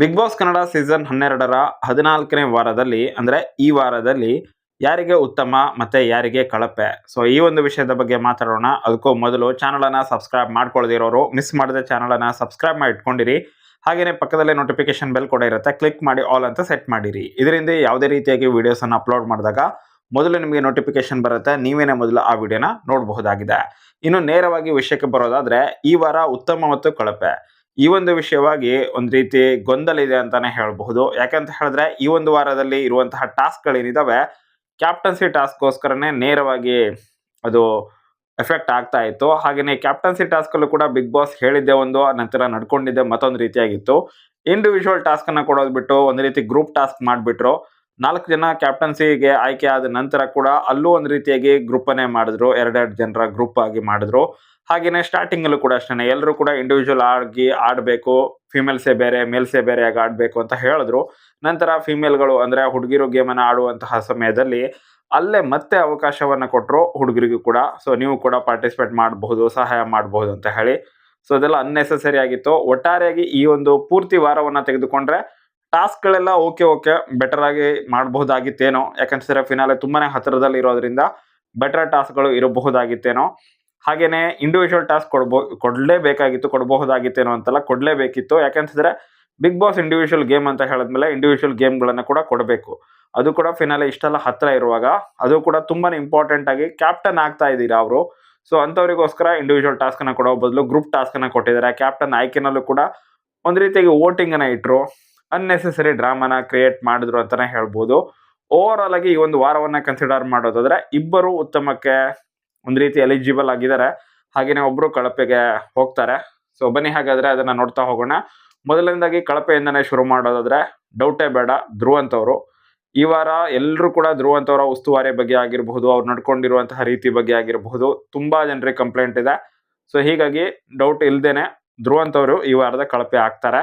Big boss Kannada season ಹನ್ನೆರಡರ ಹದಿನಾಲ್ಕನೇ ವಾರದಲ್ಲಿ, ಅಂದ್ರೆ ಈ ವಾರದಲ್ಲಿ ಯಾರಿಗೆ ಉತ್ತಮ ಮತ್ತೆ ಯಾರಿಗೆ ಕಳಪೆ? ಸೊ ಈ ಒಂದು ವಿಷಯದ ಬಗ್ಗೆ ಮಾತಾಡೋಣ. ಅದಕ್ಕೂ ಮೊದಲು ಚಾನಲ್ ಅನ್ನ ಸಬ್ಸ್ಕ್ರೈಬ್ ಮಾಡ್ಕೊಳ್ದಿರೋರು ಮಿಸ್ ಮಾಡಿದ ಚಾನಲ್ ಅನ್ನ ಸಬ್ಸ್ಕ್ರೈಬ್ ಮಾಡಿ ಇಟ್ಕೊಂಡಿರಿ. ಹಾಗೆಯೇ ಪಕ್ಕದಲ್ಲೇ ನೋಟಿಫಿಕೇಶನ್ ಬೆಲ್ ಕೂಡ ಇರುತ್ತೆ. ಕ್ಲಿಕ್ ಮಾಡಿ ಆಲ್ ಅಂತ ಸೆಟ್ ಮಾಡಿರಿ. ಇದರಿಂದ ಯಾವುದೇ ರೀತಿಯಾಗಿ ವಿಡಿಯೋಸ್ ಅನ್ನ ಅಪ್ಲೋಡ್ ಮಾಡಿದಾಗ ಮೊದಲು ನಿಮಗೆ ನೋಟಿಫಿಕೇಶನ್ ಬರುತ್ತೆ. ನೀವೇನೇ ಮೊದಲು ಆ ವಿಡಿಯೋನ ನೋಡಬಹುದಾಗಿದೆ. ಇನ್ನು ನೇರವಾಗಿ ವಿಷಯಕ್ಕೆ ಬರೋದಾದರೆ, ಈ ವಾರ ಉತ್ತಮ ಮತ್ತು ಕಳಪೆ. ಈ ಒಂದು ವಿಷಯವಾಗಿ ಒಂದು ರೀತಿ ಗೊಂದಲ ಇದೆ ಅಂತಾನೆ ಹೇಳಬಹುದು. ಯಾಕಂತ ಹೇಳಿದ್ರೆ ಈ ಒಂದು ವಾರದಲ್ಲಿ ಇರುವಂತಹ ಟಾಸ್ಕ್ಗಳೇನಿದಾವೆ, ಕ್ಯಾಪ್ಟನ್ಸಿ ಟಾಸ್ಕ್ಗೋಸ್ಕರನೇ ನೇರವಾಗಿ ಅದು ಎಫೆಕ್ಟ್ ಆಗ್ತಾ ಇತ್ತು. ಹಾಗೆಯೇ ಕ್ಯಾಪ್ಟನ್ಸಿ ಟಾಸ್ಕಲ್ಲೂ ಕೂಡ ಬಿಗ್ ಬಾಸ್ ಹೇಳಿದ್ದೆ ಒಂದು, ನಂತರ ನಡ್ಕೊಂಡಿದ್ದೆ ಮತ್ತೊಂದು ರೀತಿಯಾಗಿತ್ತು. ಇಂಡಿವಿಜುವಲ್ ಟಾಸ್ಕ್ ಅನ್ನ ಕೊಡೋದು ಬಿಟ್ಟು ಒಂದು ರೀತಿ ಗ್ರೂಪ್ ಟಾಸ್ಕ್ ಮಾಡಿಬಿಟ್ರು. ನಾಲ್ಕು ಜನ ಕ್ಯಾಪ್ಟನ್ಸಿಗೆ ಆಯ್ಕೆ ಆದ ನಂತರ ಕೂಡ ಅಲ್ಲೂ ಒಂದು ರೀತಿಯಾಗಿ ಗ್ರೂಪ್ ಅನ್ನೇ ಮಾಡಿದ್ರು. ಎರಡೆರಡು ಜನರ ಗ್ರೂಪ್ ಆಗಿ ಮಾಡಿದ್ರು. ಹಾಗೆಯೇ ಸ್ಟಾರ್ಟಿಂಗ್ ಅಲ್ಲೂ ಕೂಡ ಅಷ್ಟೇ ಎಲ್ಲರೂ ಕೂಡ ಇಂಡಿವಿಜುವಲ್ ಆಗಿ ಆಡಬೇಕು. ಫಿಮೇಲ್ಸೇ ಬೇರೆ ಮೇಲ್ಸೇ ಬೇರೆ ಆಗಿ ಆಡಬೇಕು ಅಂತ ಹೇಳಿದ್ರು. ನಂತರ ಫಿಮೇಲ್ಗಳು ಅಂದ್ರೆ ಹುಡುಗಿರು ಗೇಮನ್ನು ಆಡುವಂತಹ ಸಮಯದಲ್ಲಿ ಅಲ್ಲೇ ಮತ್ತೆ ಅವಕಾಶವನ್ನ ಕೊಟ್ಟರು ಹುಡುಗರಿಗೂ ಕೂಡ. ಸೊ ನೀವು ಕೂಡ ಪಾರ್ಟಿಸಿಪೇಟ್ ಮಾಡಬಹುದು, ಸಹಾಯ ಮಾಡಬಹುದು ಅಂತ ಹೇಳಿ. ಸೊ ಅದೆಲ್ಲ ಅನ್ನೆಸೆಸರಿ ಆಗಿತ್ತು. ಒಟ್ಟಾರೆಯಾಗಿ ಈ ಒಂದು ಪೂರ್ತಿ ವಾರವನ್ನ ತೆಗೆದುಕೊಂಡ್ರೆ ಟಾಸ್ಕ್ಗಳೆಲ್ಲ ಓಕೆ ಓಕೆ ಬೆಟರ್ ಆಗಿ ಮಾಡಬಹುದಾಗಿತ್ತೇನೋ ಯಾಕಂದ್ರೆ ಫಿನಾಲೆ ತುಂಬಾನೇ ಹತ್ತಿರದಲ್ಲಿ ಇರೋದ್ರಿಂದ ಬೆಟರ್ ಟಾಸ್ಕ್ಗಳು ಇರಬಹುದಾಗಿತ್ತೇನೋ, ಹಾಗೇನೆ ಇಂಡಿವಿಜುವಲ್ ಟಾಸ್ಕ್ ಕೊಡ್ಬೋ, ಕೊಡಲೇಬೇಕಾಗಿತ್ತು, ಕೊಡಬಹುದಾಗಿತ್ತೇನೋ ಅಂತಲ್ಲ ಕೊಡಲೇಬೇಕಿತ್ತು ಯಾಕಂತಂದ್ರೆ ಬಿಗ್ ಬಾಸ್ ಇಂಡಿವಿಜುವಲ್ ಗೇಮ್ ಅಂತ ಹೇಳಿದ್ಮೇಲೆ ಇಂಡಿವಿಜುವಲ್ ಗೇಮ್ಗಳನ್ನು ಕೂಡ ಕೊಡಬೇಕು. ಅದು ಕೂಡ ಫಿನಾಲೆ ಇಷ್ಟೆಲ್ಲ ಹತ್ತಿರ ಇರುವಾಗ, ಅದು ಕೂಡ ತುಂಬಾನೇ ಇಂಪಾರ್ಟೆಂಟ್ ಆಗಿ ಕ್ಯಾಪ್ಟನ್ ಆಗ್ತಾ ಇದ್ದೀರಾ ಅವರು. ಸೊ ಅಂಥವರಿಗೋಸ್ಕರ ಇಂಡಿವಿಜುವಲ್ ಟಾಸ್ಕ್ ಅನ್ನ ಕೊಡೋ ಬದಲು ಗ್ರೂಪ್ ಟಾಸ್ಕ್ ಅನ್ನ ಕೊಟ್ಟಿದ್ದಾರೆ ಕ್ಯಾಪ್ಟನ್ ಆಯ್ಕೆನಲ್ಲೂ ಕೂಡ ಒಂದು ರೀತಿಯಾಗಿ ವೋಟಿಂಗ್ ಅನ್ನ ಇಟ್ಟರು ಅನ್ನೆಸೆಸರಿ ಡ್ರಾಮಾನ ಕ್ರಿಯೇಟ್ ಮಾಡಿದ್ರು ಅಂತಾನೆ ಹೇಳ್ಬೋದು. ಓವರ್ ಆಲ್ ಆಗಿ ಈ ಒಂದು ವಾರವನ್ನ ಕನ್ಸಿಡರ್ ಮಾಡೋದಾದ್ರೆ ಇಬ್ಬರು ಉತ್ತಮಕ್ಕೆ ಒಂದು ರೀತಿ ಎಲಿಜಿಬಲ್ ಆಗಿದ್ದಾರೆ. ಹಾಗೇನೆ ಒಬ್ರು ಕಳಪೆಗೆ ಹೋಗ್ತಾರೆ. ಸೊ ಬನ್ನಿ ಹಾಗಾದ್ರೆ ಅದನ್ನ ನೋಡ್ತಾ ಹೋಗೋಣ. ಮೊದಲನೇದಾಗಿ ಕಳಪೆಯಿಂದನೇ ಶುರು ಮಾಡೋದಾದ್ರೆ ಡೌಟೇ ಬೇಡ ಧ್ರುವಂತವರು ಈ ವಾರ ಎಲ್ಲರೂ ಕೂಡ ಧ್ರುವಂತವರ ಉಸ್ತುವಾರಿ ಬಗ್ಗೆ ಆಗಿರಬಹುದು, ಅವ್ರು ನಡ್ಕೊಂಡಿರುವಂತಹ ರೀತಿ ಬಗ್ಗೆ ಆಗಿರಬಹುದು. ತುಂಬಾ ಜನರಿಗೆ ಕಂಪ್ಲೇಂಟ್ ಇದೆ. ಸೊ ಹೀಗಾಗಿ ಡೌಟ್ ಇಲ್ದೇನೆ ಧ್ರುವಂತವರು ಈ ವಾರದ ಕಳಪೆ ಆಗ್ತಾರೆ.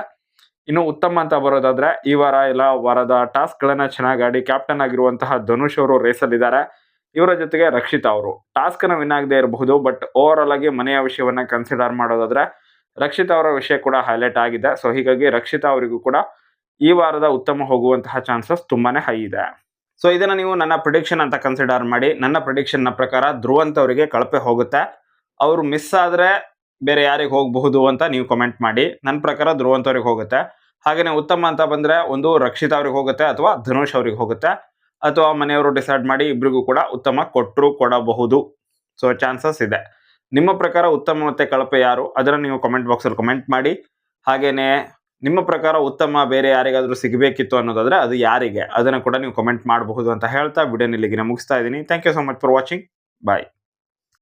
ಇನ್ನು ಉತ್ತಮ ಅಂತ ಬರೋದಾದ್ರೆ ಈ ವಾರ ಎಲ್ಲ ವಾರದ ಟಾಸ್ಕ್ ಗಳನ್ನ ಚೆನ್ನಾಗಿ ಆಡಿ ಕ್ಯಾಪ್ಟನ್ ಆಗಿರುವಂತಹ ಧನುಷ್ ಅವರು ರೇಸಲ್ಲಿದ್ದಾರೆ. ಇವರ ಜೊತೆಗೆ ರಕ್ಷಿತಾ ಅವರು. ಟಾಸ್ಕ್ ಅನ್ನ ವಿನ್ ಆಗದೆ ಇರಬಹುದು, ಬಟ್ ಓವರ್ ಆಲ್ ಆಗಿ ಮನೆಯ ವಿಷಯವನ್ನ ಕನ್ಸಿಡರ್ ಮಾಡೋದಾದ್ರೆ ರಕ್ಷಿತಾ ಅವರ ವಿಷಯ ಕೂಡ ಹೈಲೈಟ್ ಆಗಿದೆ. ಸೊ ಹೀಗಾಗಿ ರಕ್ಷಿತಾ ಅವರಿಗೂ ಕೂಡ ಈ ವಾರದ ಉತ್ತಮ ಹೋಗುವಂತಹ ಚಾನ್ಸಸ್ ತುಂಬಾನೇ ಹೈ ಇದೆ. ಸೊ ಇದನ್ನ ನೀವು ನನ್ನ ಪ್ರಿಡಿಕ್ಷನ್ ಅಂತ ಕನ್ಸಿಡರ್ ಮಾಡಿ, ನನ್ನ ಪ್ರಿಡಿಕ್ಷನ್ನ ಪ್ರಕಾರ ಧ್ರುವಂತ ಅವರಿಗೆ ಕಳಪೆ ಹೋಗುತ್ತೆ. ಅವರು ಮಿಸ್ ಆದ್ರೆ ಬೇರೆ ಯಾರಿಗೆ ಹೋಗಬಹುದು ಅಂತ ನೀವು ಕಮೆಂಟ್ ಮಾಡಿ. ನನ್ನ ಪ್ರಕಾರ ಧ್ರುವಂತವ್ರಿಗೆ ಹೋಗುತ್ತೆ. ಹಾಗೇನೆ ಉತ್ತಮ ಅಂತ ಬಂದ್ರೆ ಒಂದು ರಕ್ಷಿತ ಅವ್ರಿಗೆ ಹೋಗುತ್ತೆ ಅಥವಾ ಧನುಷ್ ಅವ್ರಿಗೆ ಹೋಗುತ್ತೆ. ಅಥವಾ ಮನೆಯವರು ಡಿಸೈಡ್ ಮಾಡಿ ಇಬ್ಬರಿಗೂ ಕೂಡ ಉತ್ತಮ ಕೊಟ್ಟರು ಕೊಡಬಹುದು. ಸೊ ಚಾನ್ಸಸ್ ಇದೆ. ನಿಮ್ಮ ಪ್ರಕಾರ ಉತ್ತಮ ಮತ್ತೆ ಕಳಪೆ ಯಾರು? ಅದನ್ನು ನೀವು ಕಮೆಂಟ್ ಬಾಕ್ಸಲ್ಲಿ ಕಮೆಂಟ್ ಮಾಡಿ. ಹಾಗೇನೆ ನಿಮ್ಮ ಪ್ರಕಾರ ಉತ್ತಮ ಬೇರೆ ಯಾರಿಗಾದರೂ ಸಿಗಬೇಕಿತ್ತು ಅನ್ನೋದಾದರೆ ಅದು ಯಾರಿಗೆ? ಅದನ್ನು ಕೂಡ ನೀವು ಕಮೆಂಟ್ ಮಾಡಬಹುದು ಅಂತ ಹೇಳ್ತಾ ವಿಡಿಯೋ ಇಲ್ಲಿಗೆ ಮುಗಿಸ್ತಾ ಇದ್ದೀನಿ. Thank you so much for watching bye